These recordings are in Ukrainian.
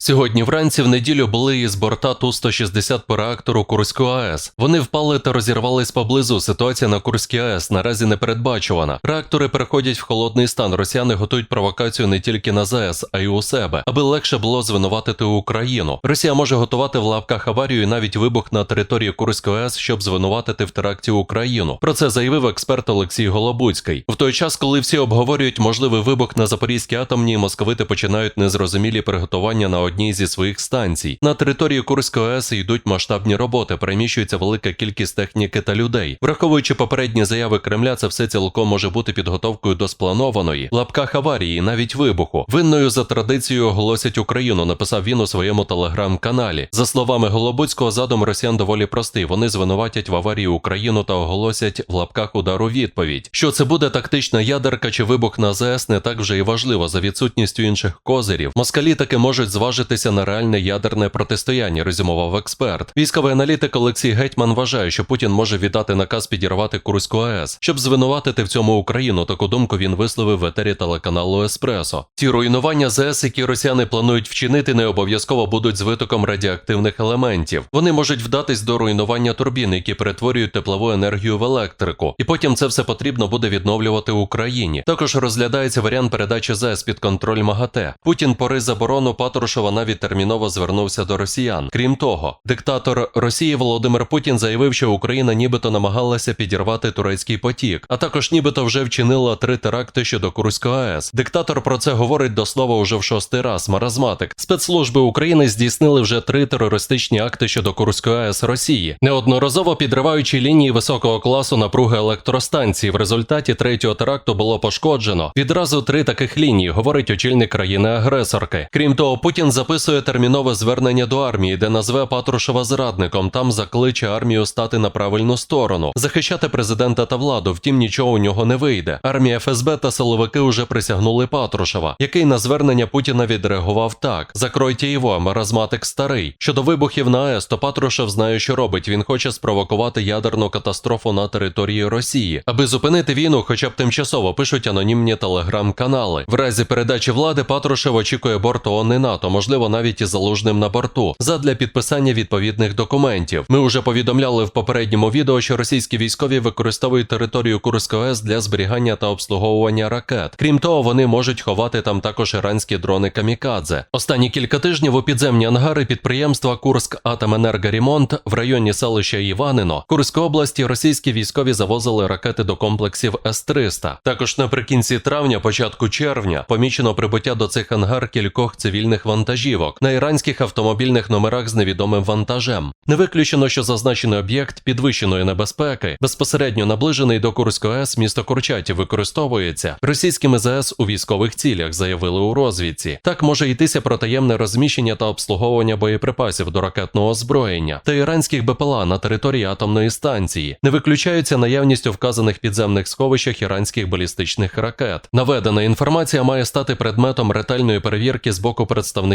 Сьогодні вранці в неділю були із борта Ту-160 по реактору Курської АЕС. Вони впали та розірвались поблизу. Ситуація на Курській АЕС наразі не передбачувана. Реактори переходять в холодний стан. Росіяни готують провокацію не тільки на ЗАЕС, а й у себе, аби легше було звинуватити Україну. Росія може готувати в лапках аварію і навіть вибух на території Курської АЕС, щоб звинуватити в теракті Україну. Про це заявив експерт Олексій Голобуцький. В той час, коли всі обговорюють можливий вибух на Запорізькій атомній, московити починають незрозумілі приготування на одній зі своїх станцій. На території Курської АЕС йдуть масштабні роботи, переміщується велика кількість техніки та людей. Враховуючи попередні заяви Кремля, це все цілком може бути підготовкою до спланованої лапках аварії, навіть вибуху. Винною за традицією оголосять Україну, написав він у своєму телеграм-каналі. За словами Голобуцького, задум росіян доволі простий. Вони звинуватять в аварії Україну та оголосять в лапках удару відповідь. Що це буде тактична ядерка чи вибух на ЗС, не так вже і важливо за відсутністю інших козирів. Москалі таки можуть зважитися на реальне ядерне протистояння, резюмував експерт. Військовий аналітик Олексій Гетьман вважає, що Путін може віддати наказ підірвати Курську АЕС, щоб звинуватити в цьому Україну. Таку думку він висловив в етері телеканалу Еспресо. Ті руйнування ЗС, які росіяни планують вчинити, не обов'язково будуть з витоком радіоактивних елементів. Вони можуть вдатись до руйнування турбін, які перетворюють теплову енергію в електрику, і потім це все потрібно буде відновлювати Україні. Також розглядається варіант передачі ЗС під контроль МАГАТЕ. Путін пори заборону Патрушева навіть терміново звернувся до росіян. Крім того, диктатор Росії Володимир Путін заявив, що Україна нібито намагалася підірвати турецький потік, а також нібито вже вчинила три теракти щодо Курської АЕС. Диктатор про це говорить до слова уже в шостий раз. Маразматик. Спецслужби України здійснили вже три терористичні акти щодо Курської АЕС Росії, неодноразово підриваючи лінії високого класу напруги електростанції. В результаті третього теракту було пошкоджено відразу три таких лінії, говорить очільник країни-агресорки. Крім того, Путін записує термінове звернення до армії, де назве Патрушева зрадником. Там закличе армію стати на правильну сторону, захищати президента та владу. Втім, нічого у нього не вийде. Армія ФСБ та силовики уже присягнули Патрушева, який на звернення Путіна відреагував так: закройте його, маразматик старий. Щодо вибухів на АЕС, то Патрушев знає, що робить. Він хоче спровокувати ядерну катастрофу на території Росії, аби зупинити війну, хоча б тимчасово пишуть анонімні телеграм-канали. В разі передачі влади Патрушев очікує борт ООН і НАТО, можливо, навіть із залужним на борту, задля підписання відповідних документів. Ми вже повідомляли в попередньому відео, що російські військові використовують територію Курської АЕС для зберігання та обслуговування ракет. Крім того, вони можуть ховати там також іранські дрони камікадзе. Останні кілька тижнів у підземні ангари підприємства Курськ Атоменергоремонт в районі селища Іванино Курської області російські військові завозили ракети до комплексів С-300. Також наприкінці травня, початку червня, помічено прибуття до цих ангар кількох цивільних вантажівок на іранських автомобільних номерах з невідомим вантажем. Не виключено, що зазначений об'єкт підвищеної небезпеки, безпосередньо наближений до Курської АЕС місто Курчатів, використовується російськими ЗС у військових цілях, заявили у розвідці. Так може йтися про таємне розміщення та обслуговування боєприпасів до ракетного озброєння та іранських БПЛА на території атомної станції. Не виключаються наявність у вказаних підземних сховищах іранських балістичних ракет. Наведена інформація має стати предметом ретельної перевірки з боку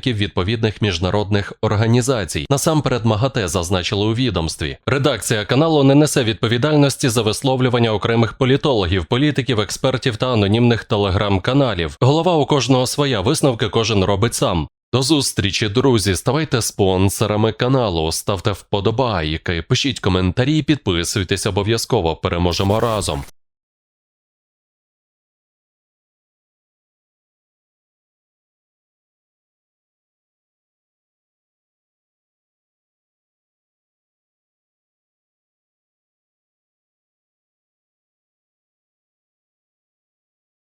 представників відповідних міжнародних організацій. Насамперед МАГАТЕ зазначили у відомстві. Редакція каналу не несе відповідальності за висловлювання окремих політологів, політиків, експертів та анонімних телеграм-каналів. Голова у кожного своя висновки кожен робить сам. До зустрічі, друзі. Ставайте спонсорами каналу, ставте вподобайки, пишіть коментарі, підписуйтесь обов'язково. Переможемо разом.